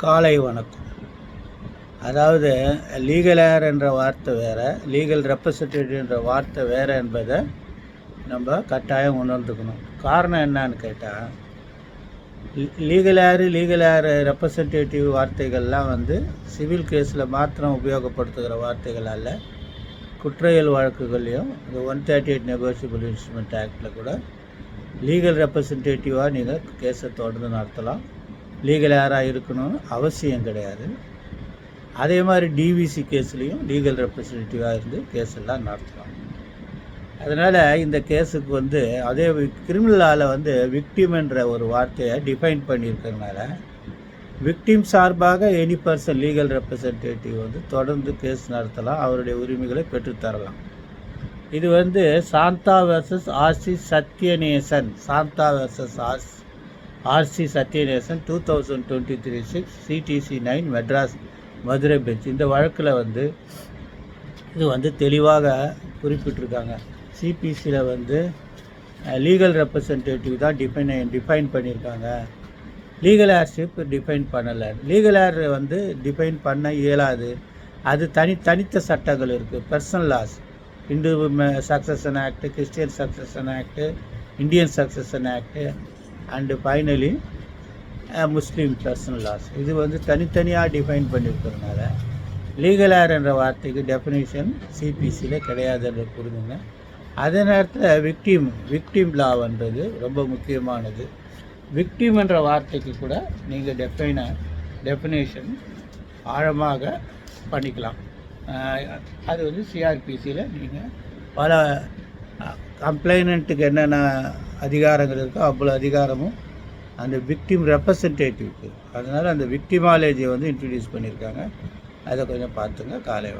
காலை வணக்கம். அதாவது லீகல் ஏர் என்ற வார்த்தை வேறு லீகல் ரெப்ரசன்டேட்டிவ் என்ற வார்த்தை வேறு என்பதை நம்ம கட்டாயம் உணர்ந்துக்கணும். காரணம் என்னன்னு கேட்டால் legal heir legal heir representative வார்த்தைகள்லாம் வந்து சிவில் கேஸில் மாத்திரம் உபயோகப்படுத்துகிற வார்த்தைகள் அல்ல. குற்றவியல் வழக்குகள்லையும் இந்த one thirty eight negotiable instrument ஆக்டில் கூட லீகல் ரெப்ரசன்டேட்டிவாக நீங்கள் கேஸை தொடர்ந்து நடத்தலாம். லீகல் யாராக இருக்கணும்னு அவசியம் கிடையாது. அதே மாதிரி டிவிசி கேஸ்லேயும் லீகல் ரெப்ரசன்டேட்டிவாக இருந்து கேஸ் எல்லாம் நடத்தலாம் அதனால் இந்த கேஸுக்கு வந்து அதே கிரிமினலால் வந்து விக்டிம்ன்ற ஒரு வார்த்தையை டிஃபைன் பண்ணியிருக்கிறதுனால விக்டிம் சார்பாக எனி பர்சன் லீகல் ரெப்ரசன்டேட்டிவ் வந்து தொடர்ந்து கேஸ் நடத்தலாம். அவருடைய உரிமைகளை பெற்றுத்தரலாம் இது வந்து Shantha versus RC Sathyanesan. Shantha versus RC RC Sathyanesan two thousand twenty three six CTC nine Madras Madurai bench இந்த வழக்கில் வந்து இது வந்து தெளிவாக குறிப்பிட்டிருக்காங்க. சிபிசியில் வந்து லீகல் ரெப்ரசன்டேட்டிவ் தான் டிஃபைன் டிஃபைன் பண்ணியிருக்காங்க. லீகல் ஏர்ஷிப் டிஃபைன் பண்ணலை. லீகல் ஏர் வந்து டிஃபைன் பண்ண இயலாது. அது தனி தனித்த சட்டங்கள் இருக்குது personal laws Hindu succession act Christian succession act Indian succession act and finally Muslim personal laws இது வந்து தனித்தனியாக டிஃபைன் பண்ணியிருக்கிறதுனால லீகல் ஏர் என்ற வார்த்தைக்கு டெஃபினேஷன் சிபிசியில் கிடையாதுன்ற புரிஞ்சுங்க. அதே நேரத்தில் விக்டிம் விக்டிம் லான்றது ரொம்ப முக்கியமானது. விக்டிம் என்ற வார்த்தைக்கு கூட நீங்கள் டெஃபைன டெஃபினேஷன் ஆழமாக பண்ணிக்கலாம். அது வந்து சிஆர்பிசியில் நீங்கள் பல கம்ப்ளைனண்ட்டுக்கு என்னென்ன அதிகாரங்கள் இருக்கோ அவ்வளோ அதிகாரமும் அந்த விக்டிம் ரெப்ரசன்டேட்டிவ்க்கு அதனால் அந்த விக்டிமாலஜியை வந்து இன்ட்ரடியூஸ் பண்ணியிருக்காங்க. அதை கொஞ்சம் பார்த்துங்க காலை